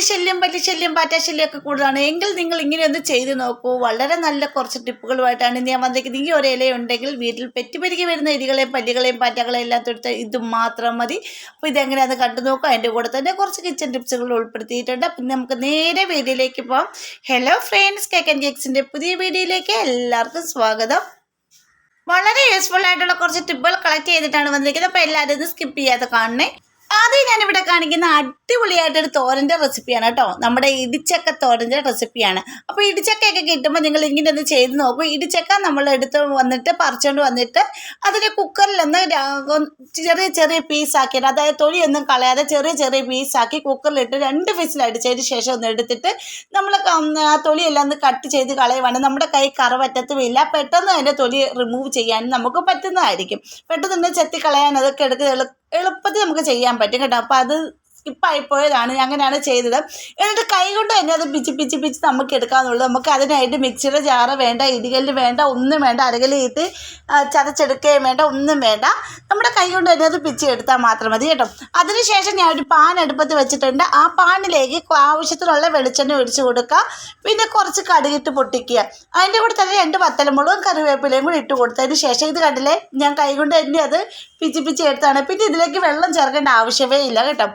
എലിശല്യം പല്ലിശല്യം പാറ്റ ഒക്കെ കൂടുതലാണ്. എങ്കിൽ നിങ്ങൾ ഇങ്ങനെ ഒന്ന് ചെയ്ത് നോക്കൂ. വളരെ നല്ല കുറച്ച് ടിപ്പുകളുമായിട്ടാണ് ഞാൻ വന്നിരിക്കുന്നത്. ഈ ഒരു ഇല ഉണ്ടെങ്കിൽ വീട്ടിൽ പെറ്റുപെരുകി വരുന്ന എലികളെയും പല്ലികളെയും പാറ്റകളെയും എല്ലാം തൊടുത്ത് ഇത് മാത്രം മതി. അപ്പോൾ ഇതെങ്ങനെയാണെന്ന് കണ്ടു നോക്കുക അതിന്റെ കൂടെ തന്നെ കുറച്ച് കിച്ചൺ ടിപ്സുകൾ ഉൾപ്പെടുത്തിയിട്ടുണ്ട്. പിന്നെ നമുക്ക് നേരെ വീഡിയോയിലേക്ക് പോകാം ഹലോ ഫ്രണ്ട്സ് കേക്ക് ആൻഡ് കേക്സിന്റെ പുതിയ വീഡിയോയിലേക്ക് എല്ലാവർക്കും സ്വാഗതം. വളരെ യൂസ്ഫുൾ ആയിട്ടുള്ള കുറച്ച് ടിപ്പുകൾ കളക്ട് ചെയ്തിട്ടാണ് വന്നിരിക്കുന്നത്. അപ്പോൾ എല്ലാവരും സ്കിപ്പ് ചെയ്യാതെ കാണണേ. ആദ്യം ഞാനിവിടെ കാണിക്കുന്ന അടിപൊളിയായിട്ടൊരു തോരന്റെ റെസിപ്പിയാണ് കേട്ടോ. നമ്മുടെ ഇടിച്ചക്ക തോരന്റെ റെസിപ്പിയാണ്. അപ്പോൾ ഇടിച്ചക്കയൊക്കെ കിട്ടുമ്പോൾ നിങ്ങൾ ഇങ്ങനെ ഒന്ന് ചെയ്ത് നോക്കും. ഇടിച്ചക്ക നമ്മൾ എടുത്ത് വന്നിട്ട് പറിച്ചുകൊണ്ട് വന്നിട്ട് അതിനെ കുക്കറിലൊന്ന് ചെറിയ ചെറിയ പീസാക്കിയിട്ട് അതായത് തൊലിയൊന്നും കളയാതെ ചെറിയ ചെറിയ പീസാക്കി കുക്കറിലിട്ട് രണ്ട് വിസിൽ അടിച്ചതിന് ശേഷം ഒന്ന് എടുത്തിട്ട് നമ്മൾ ആ തൊലിയെല്ലാം ഒന്ന് കട്ട് ചെയ്ത് കളയുവാണ്. നമ്മുടെ കൈ കറ പറ്റത്തുമില്ല പെട്ടെന്ന് അതിന്റെ തൊലി റിമൂവ് ചെയ്യാനും നമുക്ക് പറ്റുന്നതായിരിക്കും. പെട്ടെന്ന് തന്നെ ചെത്തി കളയാൻ അതൊക്കെ എളു എളുപ്പത്തിൽ നമുക്ക് ചെയ്യാൻ പറ്റും കേട്ടോ. അപ്പോൾ അത് സ്കിപ്പായിപ്പോയതാണ് അങ്ങനെയാണ് ചെയ്തത്. എന്നിട്ട് കൈ കൊണ്ട് തന്നെ അത് പിച്ച് പിച്ച് പിച്ച് നമുക്ക് എടുക്കാമെന്നുള്ളൂ നമുക്ക് അതിനായിട്ട് മിക്സിയുടെ ജാറ് വേണ്ട ഇടികല്ല് വേണ്ട ഒന്നും വേണ്ട അരകലിയിട്ട് ചതച്ചെടുക്കുകയും വേണ്ട ഒന്നും വേണ്ട. നമ്മുടെ കൈ കൊണ്ട് തന്നെ അത് പിച്ച് എടുത്താൽ മാത്രം മതി കേട്ടോ. അതിനുശേഷം ഞാൻ ഒരു പാൻ അടുപ്പത്ത് വെച്ചിട്ടുണ്ട്. ആ പാനിലേക്ക് ആവശ്യത്തിനുള്ള വെളിച്ചെണ്ണ ഒഴിച്ച് കൊടുക്കുക. പിന്നെ കുറച്ച് കടുകിട്ട് പൊട്ടിക്കുക. അതിന്റെ കൂടെ തന്നെ രണ്ട് വത്തലമുളകും കറിവേപ്പിലയും കൂടി ഇട്ട് കൊടുത്തതിന് ശേഷം ഇത് കണ്ടില്ലേ? ഞാൻ കൈ കൊണ്ട് തന്നെ അത് പിച്ച് പിച്ച് എടുത്താണ്. പിന്നെ ഇതിലേക്ക് വെള്ളം ചേർക്കേണ്ട ആവശ്യമേ ഇല്ല കേട്ടോ.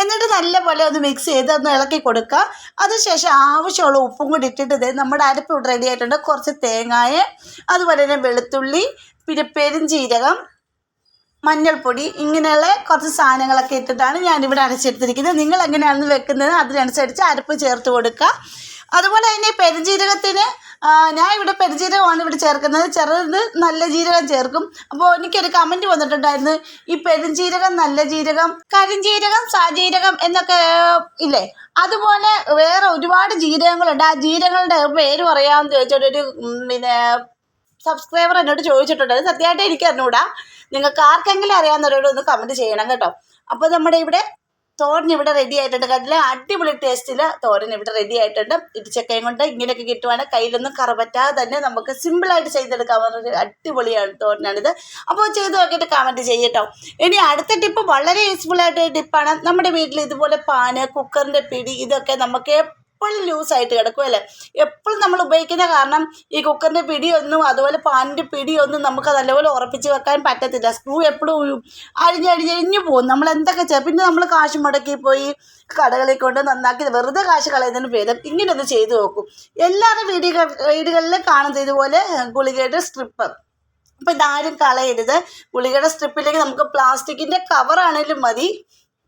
എന്നിട്ട് നല്ലപോലെ ഒന്ന് മിക്സ് ചെയ്ത് ഒന്ന് ഇളക്കി കൊടുക്കുക. അതിനുശേഷം ആവശ്യമുള്ള ഉപ്പും കൂടി ഇട്ടിട്ട് നമ്മുടെ അരപ്പ് ഇവിടെ റെഡി ആയിട്ടുണ്ട്. കുറച്ച് തേങ്ങായ അതുപോലെ തന്നെ വെളുത്തുള്ളി പിന്നെ പെരുംജീരകം മഞ്ഞൾപ്പൊടി ഇങ്ങനെയുള്ള കുറച്ച് സാധനങ്ങളൊക്കെ ഇട്ടിട്ടാണ് ഞാനിവിടെ അരച്ചെടുത്തിരിക്കുന്നത്. നിങ്ങൾ എങ്ങനെയാണെന്ന് വെക്കുന്നത് അതിനനുസരിച്ച് അരപ്പ് ചേർത്ത് കൊടുക്കുക. അതുപോലെ തന്നെ പെരുംജീരകത്തിന് ഞാൻ ഇവിടെ പെരുജീരകമാണ് ഇവിടെ ചേർക്കുന്നത്. ചെറുത് നല്ല ജീരകം ചേർക്കും. അപ്പോൾ എനിക്കൊരു കമന്റ് വന്നിട്ടുണ്ടായിരുന്നു. ഈ പെരുംജീരകം നല്ല ജീരകം കരിഞ്ജീരകം സാജീരകം എന്നൊക്കെ ഇല്ലേ? അതുപോലെ വേറെ ഒരുപാട് ജീരകങ്ങളുണ്ട്. ആ ജീരകങ്ങളുടെ പേര് പറയാമെന്ന് ചോദിച്ചോണ്ടൊരു ഉം, പിന്നെ സബ്സ്ക്രൈബർ എന്നോട് ചോദിച്ചിട്ടുണ്ട്. സത്യമായിട്ട് എനിക്ക് അറിഞ്ഞുകൂടാ. നിങ്ങൾക്ക് ആർക്കെങ്കിലും അറിയാവുന്നവരോട് ഒന്ന് കമന്റ് ചെയ്യണം കേട്ടോ. അപ്പോൾ നമ്മുടെ ഇവിടെ തോരൻ ഇവിടെ റെഡി ആയിട്ടുണ്ട്. കണ്ടില്ല? അടിപൊളി ടേസ്റ്റിൽ തോരൻ ഇവിടെ റെഡി ആയിട്ടുണ്ട്. ഇടിച്ചക്കയും കൊണ്ട് ഇങ്ങനെയൊക്കെ കിട്ടുവാണെങ്കിൽ കയ്യിലൊന്നും കറപറ്റാതെ തന്നെ നമുക്ക് സിമ്പിളായിട്ട് ചെയ്തെടുക്കാവുന്ന ഒരു അടിപൊളിയാണ് തോരനാണിത്. അപ്പോൾ ചെയ്ത് നോക്കിയിട്ട് കമന്റ് ചെയ്യട്ടോ. ഇനി അടുത്ത ടിപ്പ് വളരെ യൂസ്ഫുൾ ആയിട്ട് ടിപ്പാണ് നമ്മുടെ വീട്ടിൽ ഇതുപോലെ പാന് കുക്കറിന്റെ പിടി ഇതൊക്കെ നമുക്ക് എപ്പോഴും ലൂസായിട്ട് കിടക്കും അല്ലേ? എപ്പോഴും നമ്മൾ ഉപയോഗിക്കുന്ന കാരണം ഈ കുക്കറിന്റെ പിടിയൊന്നും അതുപോലെ പാനിന്റെ പിടിയൊന്നും നമുക്ക് നല്ലപോലെ ഉറപ്പിച്ച് വെക്കാൻ പറ്റത്തില്ല. സ്ക്രൂ എപ്പോഴും അഴിഞ്ഞഴിഞ്ഞഴിഞ്ഞു പോകും. നമ്മൾ എന്തൊക്കെ ചെയ്യാം? പിന്നെ നമ്മൾ കാശ് മുടക്കി പോയി കടകളിൽ കൊണ്ട് നന്നാക്കി വെറുതെ കാശ് കളയുന്നതിന് ഭേദം ഇങ്ങനെ ഒന്ന് ചെയ്തു നോക്കും. എല്ലാവരുടെ വീടുകൾ വീടുകളിലും കാണുന്നത് ഇതുപോലെ ഗുളികയുടെ സ്ട്രിപ്പ്. അപ്പോൾ ഇതാരും കളയരുത്. ഗുളികയുടെ സ്ട്രിപ്പിലേക്ക് നമുക്ക് പ്ലാസ്റ്റിക്കിന്റെ കവറാണേലും മതി.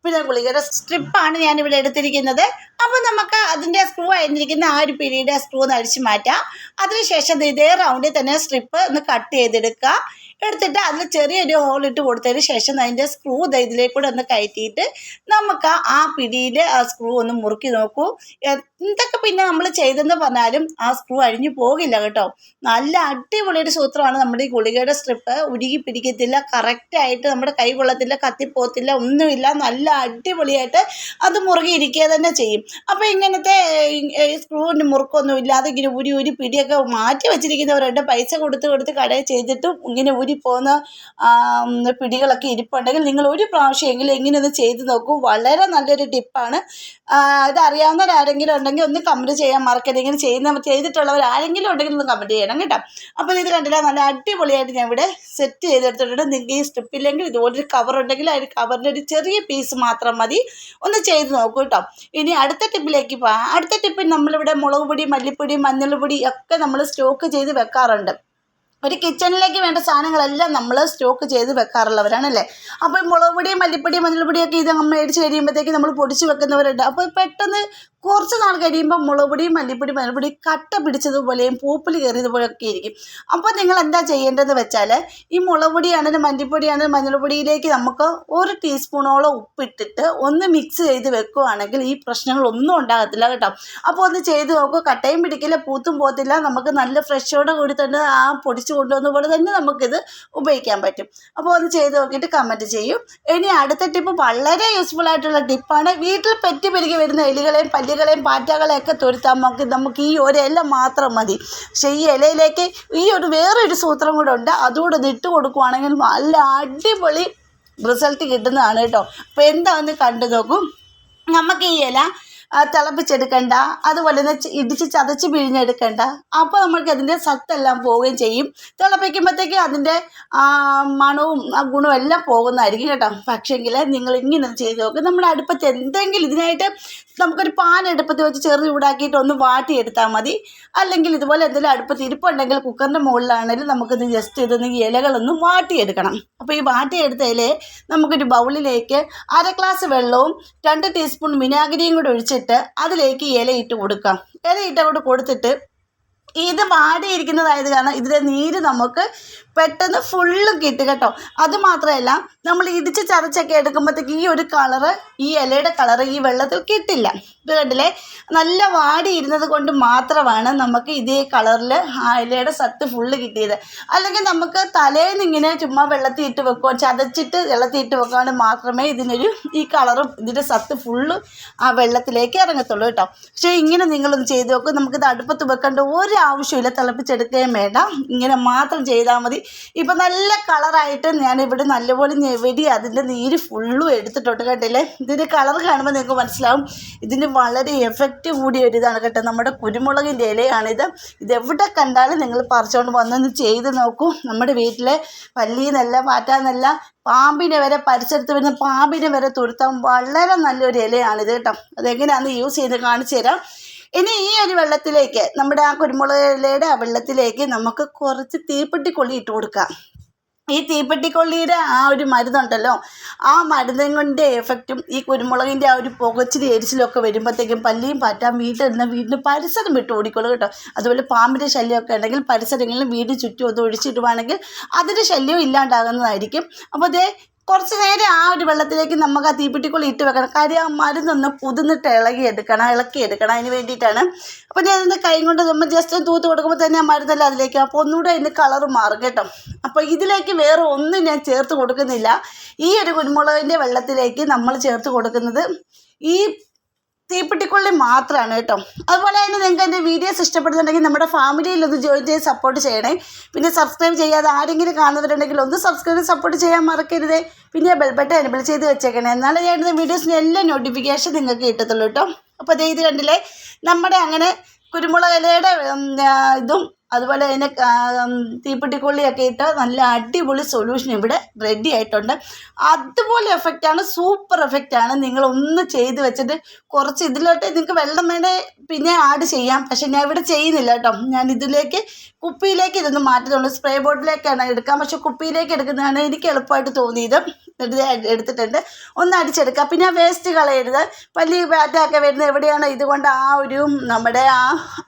പിന്നെ ഗുളികയുടെ സ്ട്രിപ്പാണ് ഇവിടെ എടുത്തിരിക്കുന്നത്. അപ്പോൾ നമുക്ക് അതിന്റെ സ്ക്രൂ ആയിരുന്നിരിക്കുന്ന ആ ഒരു പിരിയുടെ സ്ക്രൂ ഒന്ന് അഴിച്ചു മാറ്റാം. അതിനുശേഷം ഇതേ റൗണ്ടിൽ തന്നെ സ്ട്രിപ്പ് ഒന്ന് കട്ട് ചെയ്തെടുക്കുക. എടുത്തിട്ട് അതിൽ ചെറിയൊരു ഹോൾ ഇട്ട് കൊടുത്തതിന് ശേഷം അതിന്റെ സ്ക്രൂ ഇതിലേക്കൂടെ ഒന്ന് കയറ്റിയിട്ട് നമുക്ക് ആ പിടിയിൽ ആ സ്ക്രൂ ഒന്ന് മുറുക്കി നോക്കൂ. എന്തൊക്കെ പിന്നെ നമ്മൾ ചെയ്തെന്ന് പറഞ്ഞാലും ആ സ്ക്രൂ അഴിഞ്ഞു പോകില്ല കേട്ടോ. നല്ല അടിപൊളി ഒരു സൂത്രമാണ് നമ്മുടെ ഈ ഗുളികയുടെ സ്ട്രിപ്പ് ഉരുകി പിടിക്കത്തില്ല കറക്റ്റായിട്ട് നമ്മുടെ കൈ കൊള്ളത്തില്ല കത്തിപ്പോത്തില്ല ഒന്നുമില്ല. നല്ല അടിപൊളിയായിട്ട് അത് മുറുകി ഇരിക്കുക തന്നെ ചെയ്യും. അപ്പോൾ ഇങ്ങനത്തെ സ്ക്രൂവിന്റെ മുറുക്കൊന്നും ഇല്ലാതെ ഇങ്ങനെ ഉരി ഉരി പിടിയൊക്കെ മാറ്റി വെച്ചിരിക്കുന്നവരുണ്ട്. പൈസ കൊടുത്ത് കൊടുത്ത് കടയിൽ ചെയ്തിട്ടും ഇങ്ങനെ ഊരി പോകുന്ന പിടികളൊക്കെ ഇരിപ്പുണ്ടെങ്കിൽ നിങ്ങൾ ഒരു പ്രാവശ്യമെങ്കിലും എങ്കിലും ഒന്ന് ചെയ്ത് നോക്കൂ. വളരെ നല്ലൊരു ടിപ്പാണ്. ഇത് അറിയാവുന്നവരാരെങ്കിലും ഉണ്ടെങ്കിൽ ഒന്ന് കമന്റ് ചെയ്യാൻ മറക്കരുത് ഇങ്ങനെ ചെയ്യുന്ന ചെയ്തിട്ടുള്ളവർ ആരെങ്കിലും ഉണ്ടെങ്കിൽ ഒന്ന് കമന്റ് ചെയ്യണം കേട്ടോ. അപ്പോൾ ഇത് കണ്ടില്ല നല്ല അടിപൊളിയായിട്ട് ഞാൻ ഇവിടെ സെറ്റ് ചെയ്തെടുത്തിട്ടുണ്ട്. നിങ്ങൾക്ക് ഈ സ്ട്രിപ്പില്ലെങ്കിൽ ഇതുപോലൊരു കവർ ഉണ്ടെങ്കിൽ ആ ഒരു കവറിന്റെ ഒരു ചെറിയ പീസ് മാത്രം മതി. ഒന്ന് ചെയ്ത് നോക്കൂ കേട്ടോ. ഇനി അടുത്ത ടിപ്പിലേക്ക് പോകാം അടുത്ത ടിപ്പിൽ നമ്മളിവിടെ മുളക് പൊടി മല്ലിപ്പൊടി മഞ്ഞൾപ്പൊടി ഒക്കെ നമ്മൾ സ്റ്റോക്ക് ചെയ്ത് വെക്കാറുണ്ട്. ഒരു കിച്ചണിലേക്ക് വേണ്ട സാധനങ്ങളെല്ലാം നമ്മൾ സ്റ്റോക്ക് ചെയ്ത് വെക്കാറുള്ളവരാണല്ലേ? അപ്പോൾ മുളക് പൊടിയും മല്ലിപ്പൊടിയും മഞ്ഞൾപ്പൊടിയൊക്കെ ഇത് നമ്മൾ മേടിച്ച് കഴിയുമ്പോഴത്തേക്ക് നമ്മൾ പൊടിച്ച് വെക്കുന്നവരുണ്ട്. അപ്പോൾ പെട്ടെന്ന് കുറച്ച് നാൾ കഴിയുമ്പോൾ മുളക് പൊടിയും മല്ലിപ്പൊടി മഞ്ഞൾപ്പൊടി കട്ട പിടിച്ചതുപോലെയും പൂപ്പിൽ കയറിയതുപോലെയൊക്കെ ഇരിക്കും. അപ്പോൾ നിങ്ങൾ എന്താ ചെയ്യേണ്ടതെന്ന് വെച്ചാൽ ഈ മുളക് പൊടിയാണെങ്കിലും മല്ലിപ്പൊടിയാണെങ്കിലും മഞ്ഞൾപ്പൊടിയിലേക്ക് നമുക്ക് ഒരു ടീസ്പൂണോളം ഉപ്പിട്ടിട്ട് ഒന്ന് മിക്സ് ചെയ്ത് വെക്കുകയാണെങ്കിൽ ഈ പ്രശ്നങ്ങളൊന്നും ഉണ്ടാകത്തില്ല കേട്ടോ. അപ്പോൾ ഒന്ന് ചെയ്ത് നോക്കുക കട്ടയും പിടിക്കില്ല പൂത്തും പോകത്തില്ല. നമുക്ക് നല്ല ഫ്രഷോടെ കൂടി തന്നെ ആ പൊടിച്ച് കൊണ്ടുവന്ന പോലെ തന്നെ നമുക്കിത് ഉപയോഗിക്കാൻ പറ്റും. അപ്പോൾ ഒന്ന് ചെയ്ത് നോക്കിയിട്ട് കമന്റ് ചെയ്യും. ഇനി അടുത്ത ടിപ്പ് വളരെ യൂസ്ഫുൾ ആയിട്ടുള്ള ടിപ്പാണ് വീട്ടിൽ പെറ്റി പെരുകി വരുന്ന എലികളെയും പല്ലികളെയും പാറ്റകളെയും ഒക്കെ തുരുത്താൻ നമുക്ക് നമുക്ക് ഈ ഒരു ഇല മാത്രം മതി. പക്ഷേ ഈ ഇലയിലേക്ക് ഈ ഒരു വേറൊരു സൂത്രം കൂടെ ഉണ്ട്. അതുകൂടെ ഒന്ന് ഇട്ട് കൊടുക്കുവാണെങ്കിൽ നല്ല അടിപൊളി റിസൾട്ട് കിട്ടുന്നതാണ് കേട്ടോ. അപ്പോൾ എന്താണെന്ന് കണ്ടു നോക്കും. നമുക്ക് ഈ ഇല തിളപ്പിച്ചെടുക്കണ്ട. അതുപോലെ തന്നെ ഇടിച്ച് ചതച്ച് പിഴിഞ്ഞെടുക്കണ്ട. അപ്പോൾ നമ്മൾക്ക് അതിന്റെ സത്തെല്ലാം പോവുകയും ചെയ്യും. തിളപ്പിക്കുമ്പോഴത്തേക്ക് അതിന്റെ മണവും ആ ഗുണവും എല്ലാം പോകുന്നതായിരിക്കും കേട്ടോ. പക്ഷേങ്കിൽ നിങ്ങൾ ഇങ്ങനെ ചെയ്ത് നോക്കും. നമ്മുടെ അടുപ്പത്ത് എന്തെങ്കിലും ഇതിനായിട്ട് നമുക്കൊരു പാൻ അടുപ്പത്ത് വെച്ച് ചെറു ചൂടാക്കിയിട്ട് ഒന്ന് വാട്ടിയെടുത്താൽ മതി. അല്ലെങ്കിൽ ഇതുപോലെ എന്തെങ്കിലും അടുപ്പത്ത് ഇരിപ്പുണ്ടെങ്കിൽ കുക്കറിന്റെ മുകളിലാണെങ്കിലും നമുക്കിത് ജസ്റ്റ് ഇതൊന്ന് ഇലകളൊന്നും വാട്ടിയെടുക്കണം. അപ്പോൾ ഈ വാട്ടിയെടുത്ത ഇല നമുക്കൊരു ബൗളിലേക്ക് അര ഗ്ലാസ് വെള്ളവും രണ്ട് ടീസ്പൂൺ വിനാഗിരിയും കൂടി ഒഴിച്ചിട്ട് അതിലേക്ക് ഇലയിട്ട് കൊടുക്കാം ഇലയിട്ട് അങ്ങോട്ട് കൊടുത്തിട്ട് ഇത് വാടിയിരിക്കുന്നതായത് കാരണം ഇതിലെ നീര് നമുക്ക് പെട്ടെന്ന് ഫുള്ളും കിട്ടും കേട്ടോ. അത് മാത്രമല്ല നമ്മൾ ഇടിച്ച് ചതച്ചൊക്കെ എടുക്കുമ്പോഴത്തേക്ക് ഈ ഒരു കളറ് ഈ ഇലയുടെ കളറ് ഈ വെള്ളത്തിൽ കിട്ടില്ല. ഇത് കണ്ടില്ലേ? നല്ല വാടി ഇരുന്നത് കൊണ്ട് മാത്രമാണ് നമുക്ക് ഇതേ കളറിൽ ആ ഇലയുടെ സത്ത് ഫുള്ള് കിട്ടിയത്. അല്ലെങ്കിൽ നമുക്ക് തലേന്ന് ഇങ്ങനെ ചുമ്മാ വെള്ളത്തിൽ ഇട്ട് വെക്കുക ചതച്ചിട്ട് വെള്ളത്തിൽ ഇട്ട് വെക്കുകയാണെങ്കിൽ മാത്രമേ ഇതിനൊരു ഈ കളറും ഇതിന്റെ സത്ത് ഫുള്ള് ആ വെള്ളത്തിലേക്ക് ഇറങ്ങത്തുള്ളൂ കേട്ടോ. പക്ഷേ ഇങ്ങനെ നിങ്ങളൊന്ന് ചെയ്ത് നോക്കും. നമുക്കിത് അടുപ്പത്ത് വെക്കേണ്ട ഒരു ആവശ്യമില്ല തിളപ്പിച്ചെടുക്കുകയും വേണ്ട. ഇങ്ങനെ മാത്രം ചെയ്താൽ മതി. ഇപ്പം നല്ല കളറായിട്ട് ഞാൻ ഇവിടെ നല്ലപോലെ ഞെവടി അതിന്റെ നീര് ഫുള്ളും എടുത്തിട്ടുണ്ട് കേട്ടില്ലേ ഇതിന്റെ കളർ കാണുമ്പോൾ നിങ്ങൾക്ക് മനസ്സിലാവും. ഇതിന് വളരെ എഫക്റ്റ് കൂടിയ ഒരു ഇതാണ് കേട്ടോ. നമ്മുടെ കുരുമുളകിന്റെ ഇലയാണിത്. എവിടെ കണ്ടാലും നിങ്ങൾ പറിച്ചുകൊണ്ട് വന്നൊന്ന് ചെയ്ത് നോക്കൂ. നമ്മുടെ വീട്ടിലെ പല്ലിന്നല്ല പാറ്റാന്നല്ല പാമ്പിനെ വരെ പരിസരത്ത് വരുന്ന പാമ്പിനെ വരെ തുരുത്താൻ വളരെ നല്ലൊരു ഇലയാണിത് കേട്ടോ. അതെങ്ങനെയാണെന്ന് യൂസ് ചെയ്ത് കാണിച്ചു തരാം. ഇനി ഈ ഒരു വെള്ളത്തിലേക്ക് നമ്മുടെ ആ കുരുമുളക് ഇലയുടെ ആ വെള്ളത്തിലേക്ക് നമുക്ക് കുറച്ച് തീപ്പെട്ടിക്കൊള്ളി ഇട്ട് കൊടുക്കാം. ഈ തീപ്പെട്ടിക്കൊള്ളിയുടെ ആ ഒരു മരുന്നുണ്ടല്ലോ ആ മരുന്നിന്റെ എഫക്റ്റും ഈ കുരുമുളകിന്റെ ആ ഒരു പുകച്ചിരി എരിച്ചിലും ഒക്കെ വരുമ്പോഴത്തേക്കും പല്ലിയും പാറ്റാൻ വീട്ടിലിരുന്ന വീടിന് പരിസരം വിട്ട് ഓടിക്കോളൂ കേട്ടോ. അതുപോലെ പാമ്പിന്റെ ശല്യമൊക്കെ ഉണ്ടെങ്കിൽ പരിസരങ്ങളിൽ വീട് ചുറ്റും ഒന്ന് ഒഴിച്ചിടുവാണെങ്കിൽ അതിന്റെ ശല്യം ഇല്ലാണ്ടാകുന്നതായിരിക്കും. അപ്പോൾ അതേ കുറച്ച് നേരം ആ ഒരു വെള്ളത്തിലേക്ക് നമുക്ക് ആ തീപ്പെട്ടിക്കുള്ളി ഇട്ട് വെക്കണം. കാര്യം ആ മരുന്നൊന്ന് പുതിന്നിട്ട് ഇളകി എടുക്കണം ഇളക്കി എടുക്കണം. അതിന് വേണ്ടിയിട്ടാണ്. അപ്പോൾ അതിന്റെ കൈ കൊണ്ട് നമ്മൾ ജസ്റ്റ് തൂത്ത് കൊടുക്കുമ്പോൾ തന്നെ ആ മരുന്നെല്ലാം അതിലേക്ക് അപ്പോൾ ഒന്നുകൂടെ അതിന്റെ കളറ് മാറും കേട്ടോ. അപ്പോൾ ഇതിലേക്ക് വേറെ ഒന്നും ഞാൻ ചേർത്ത് കൊടുക്കുന്നില്ല. ഈ ഒരു കുരുമുളകിന്റെ വെള്ളത്തിലേക്ക് നമ്മൾ ചേർത്ത് കൊടുക്കുന്നത് ഈ തീപ്പെട്ടിക്കൊള്ളി മാത്രമാണ് കേട്ടോ. അതുപോലെ തന്നെ നിങ്ങൾക്ക് എന്റെ വീഡിയോസ് ഇഷ്ടപ്പെടുന്നുണ്ടെങ്കിൽ നമ്മുടെ ഫാമിലിയിൽ ഒന്ന് ജോയിൻ ചെയ്ത് സപ്പോർട്ട് ചെയ്യണേ. പിന്നെ സബ്സ്ക്രൈബ് ചെയ്യാതെ ആരെങ്കിലും കാണുന്നവരുണ്ടെങ്കിൽ ഒന്ന് സബ്സ്ക്രൈബ് സപ്പോർട്ട് ചെയ്യാൻ മറക്കരുത്. പിന്നെ ബെൽ ബട്ടൺ എനബിൾ ചെയ്ത് വെച്ചേക്കണേ. എന്നാലേ ഞാൻ വീഡിയോസിന് എല്ലാ നോട്ടിഫിക്കേഷൻ നിങ്ങൾക്ക് കിട്ടത്തുള്ളൂ കേട്ടോ. അപ്പോൾ ദേ ഇത് കണ്ടില്ലേ? നമ്മുടെ അങ്ങനെ കുരുമുളക് ഇലയുടെ ഇതും അതുപോലെ അതിനെ തീപ്പെട്ടിക്കൊള്ളിയൊക്കെ ഇട്ട് നല്ല അടിപൊളി സൊല്യൂഷൻ ഇവിടെ റെഡി ആയിട്ടുണ്ട്. അതുപോലെ എഫക്റ്റാണ് സൂപ്പർ എഫക്റ്റാണ് നിങ്ങൾ ഒന്ന് ചെയ്ത് വെച്ചിട്ട് കുറച്ച് ഇതിലോട്ട് നിങ്ങൾക്ക് വെള്ളം വേണേ പിന്നെ ആഡ് ചെയ്യാം. പക്ഷെ ഞാൻ ഇവിടെ ചെയ്യുന്നില്ല കേട്ടോ. ഞാൻ ഇതിലേക്ക് കുപ്പിയിലേക്ക് ഇതൊന്ന് മാറ്റുന്നുള്ളൂ സ്പ്രേ ബോട്ടിലേക്കാണ് എടുക്കാം പക്ഷെ കുപ്പിയിലേക്ക് എടുക്കുന്നതാണ് എനിക്ക് എളുപ്പമായിട്ട് തോന്നിയത്. എടുത്തിട്ടുണ്ട്. ഒന്ന് അടിച്ചെടുക്കാം. പിന്നെ വേസ്റ്റ് കളയരുത്. പല്ലി വാറ്റൊക്കെ വരുന്നത് എവിടെയാണോ ഇതുകൊണ്ട് ആ ഒരു നമ്മുടെ ആ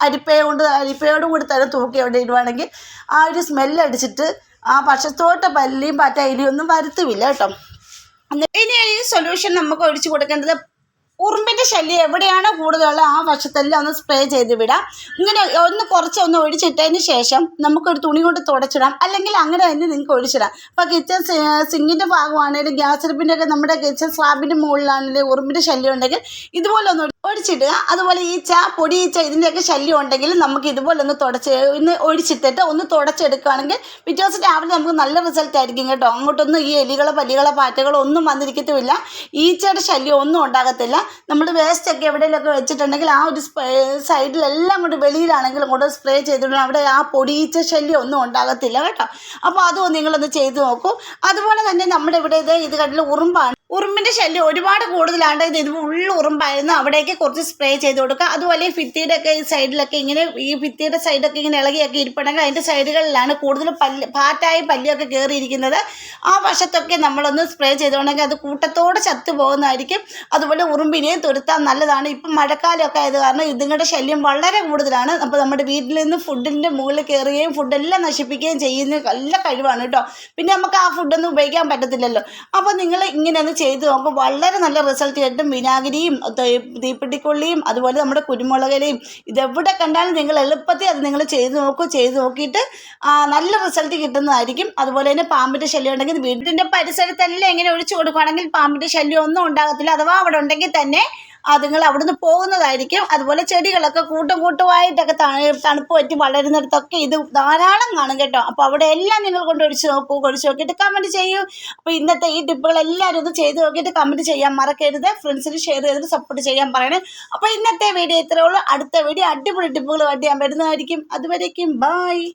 അരിപ്പയെ കൊണ്ട് അരിപ്പയോട് കൂടി തന്നെ തൂക്കി എവിടെ ഇടുവാണെങ്കിൽ ആ ഒരു സ്മെല്ലടിച്ചിട്ട് ആ പക്ഷത്തോട്ട പല്ലിയും പാറ്റ എലിയൊന്നും വരുത്തുമില്ല കേട്ടോ. ഇനി ഈ സൊല്യൂഷൻ നമുക്ക് ഒഴിച്ചു കൊടുക്കേണ്ടത് ഉറുമ്പിന്റെ ശല്യം എവിടെയാണോ കൂടുതലുള്ള ആ വശത്തെല്ലാം ഒന്ന് സ്പ്രേ ചെയ്ത് വിടാം. ഇങ്ങനെ ഒന്ന് കുറച്ച് ഒന്ന് ഒഴിച്ചിട്ടതിന് ശേഷം നമുക്കൊരു തുണി കൊണ്ട് തുടച്ചിടാം. അല്ലെങ്കിൽ അങ്ങനെ തന്നെ നിങ്ങൾക്ക് ഒഴിച്ചിടാം. അപ്പോൾ കിച്ചൺ സിങ്കിന്റെ ഭാഗമാണെങ്കിലും ഗ്യാസ് അടുപ്പിന്റെ ഒക്കെ നമ്മുടെ കിച്ചൺ സ്ലാബിന്റെ മുകളിലാണെങ്കിലും ഉറുമ്പിന്റെ ശല്യം ഉണ്ടെങ്കിൽ ഇതുപോലെ ഒന്ന് ഒഴിച്ചിടുക അതുപോലെ ഈച്ച പൊടി ഈച്ച ഇതിന്റെയൊക്കെ ശല്യം ഉണ്ടെങ്കിൽ നമുക്ക് ഇതുപോലെ ഒന്ന് തുടച്ച് ഒന്ന് ഒഴിച്ചിട്ടിട്ട് ഒന്ന് തുടച്ചെടുക്കുകയാണെങ്കിൽ പിറ്റേ ദിവസം രാവിലെ നമുക്ക് നല്ല റിസൾട്ട് ആയിരിക്കും കേട്ടോ. അങ്ങോട്ടൊന്നും ഈ എലികളോ പല്ലികളോ പാറ്റകളോ ഒന്നും വന്നിരിക്കത്തുമില്ല. ഈച്ചയുടെ ശല്യം ഒന്നും ഉണ്ടാകത്തില്ല. നമ്മൾ വേസ്റ്റ് ഒക്കെ എവിടെയെങ്കിലുമൊക്കെ വെച്ചിട്ടുണ്ടെങ്കിൽ ആ ഒരു സൈഡിലെല്ലാം അങ്ങോട്ട് വെളിയിലാണെങ്കിലും അങ്ങോട്ട് സ്പ്രേ ചെയ്തിട്ടുണ്ടെങ്കിൽ അവിടെ ആ പൊടി പൊടിയീച്ച ശല്യം ഒന്നും ഉണ്ടാകത്തില്ല കേട്ടോ. അപ്പോൾ അതും നിങ്ങളൊന്ന് ചെയ്ത് നോക്കൂ. അതുപോലെ തന്നെ നമ്മുടെ ഇവിടെ ഇത് ഇത് കണ്ടിൽ ഉറുമ്പാണ്. ഉറുമ്പിന്റെ ശല്യം ഒരുപാട് കൂടുതലാണ്ട് ഇത് ഇത് ഉള്ള ഉറുമ്പായിരുന്നു. അവിടേക്ക് കുറച്ച് സ്പ്രേ ചെയ്ത് കൊടുക്കുക. അതുപോലെ ഈ ഭിത്തിയുടെ ഒക്കെ ഈ സൈഡിലൊക്കെ ഇങ്ങനെ ഈ ഭിത്തിയുടെ സൈഡൊക്കെ ഇങ്ങനെ ഇളകിയൊക്കെ ഇരിപ്പുണ്ടെങ്കിൽ അതിന്റെ സൈഡുകളിലാണ് കൂടുതൽ പല്ല് പാറ്റായി പല്ലിയൊക്കെ കയറിയിരിക്കുന്നത് ആ വശത്തൊക്കെ നമ്മളൊന്ന് സ്പ്രേ ചെയ്തുകൊണ്ടെങ്കിൽ അത് കൂട്ടത്തോടെ ചത്തു പോകുന്നതായിരിക്കും. അതുപോലെ ഉറുമ്പിനെയും തുരുത്താൻ നല്ലതാണ്. ഇപ്പം മഴക്കാലമൊക്കെ ആയത് കാരണം ഇതുങ്ങളുടെ ശല്യം വളരെ കൂടുതലാണ്. അപ്പോൾ നമ്മുടെ വീട്ടിൽ നിന്ന് ഫുഡിന്റെ മുകളിൽ കയറുകയും ഫുഡെല്ലാം നശിപ്പിക്കുകയും ചെയ്യുന്ന നല്ല കഴിവാണ് കേട്ടോ. പിന്നെ നമുക്ക് ആ ഫുഡൊന്നും ഉപയോഗിക്കാൻ പറ്റത്തില്ലല്ലോ. അപ്പോൾ നിങ്ങൾ ഇങ്ങനെ ചെയ്ത് നോക്കുമ്പോൾ വളരെ നല്ല റിസൾട്ട് കിട്ടും. വിനാഗിരിയും തീപ്പെട്ടിക്കൊള്ളിയും അതുപോലെ നമ്മുടെ കുരുമുളകിലയും. ഇതെവിടെ കണ്ടാലും നിങ്ങൾ എളുപ്പത്തിൽ അത് നിങ്ങൾ ചെയ്ത് നോക്കൂ ചെയ്ത് നോക്കിയിട്ട് നല്ല റിസൾട്ട് കിട്ടുന്നതായിരിക്കും. അതുപോലെ തന്നെ പാമ്പിന്റെ ശല്യം ഉണ്ടെങ്കിൽ വീടിന്റെ പരിസരത്തെല്ലാം ഇങ്ങനെ ഒഴിച്ചു കൊടുക്കുകയാണെങ്കിൽ പാമ്പിന്റെ ശല്യം ഒന്നും ഉണ്ടാകത്തില്ല. അഥവാ അവിടെ ഉണ്ടെങ്കിൽ തന്നെ അതുങ്ങൾ അവിടുന്ന് പോകുന്നതായിരിക്കും. അതുപോലെ ചെടികളൊക്കെ കൂട്ടം കൂട്ടമായിട്ടൊക്കെ തണു തണുപ്പ് പറ്റി വളരുന്നിടത്തൊക്കെ ഇത് ധാരാളം കാണും കേട്ടോ. അപ്പോൾ അവിടെ എല്ലാം നിങ്ങൾ കൊണ്ട് ഒഴിച്ച് നോക്കൂ ഒഴിച്ച് നോക്കിയിട്ട് കമന്റ് ചെയ്യൂ. അപ്പോൾ ഇന്നത്തെ ഈ ടിപ്പുകൾ എല്ലാവരും ഒന്ന് ചെയ്ത് നോക്കിയിട്ട് കമന്റ് ചെയ്യാൻ മറക്കരുത്. ഫ്രണ്ട്സിന് ഷെയർ ചെയ്തിട്ട് സപ്പോർട്ട് ചെയ്യാൻ പറയണേ. അപ്പോൾ ഇന്നത്തെ വീഡിയോ ഇത്രയേ ഉള്ളൂ. അടുത്ത വീഡിയോ അടിപൊളി ടിപ്പുകൾ വേണ്ടി ഞാൻ വരുന്നതായിരിക്കും. അതുവരേക്കും ബായ്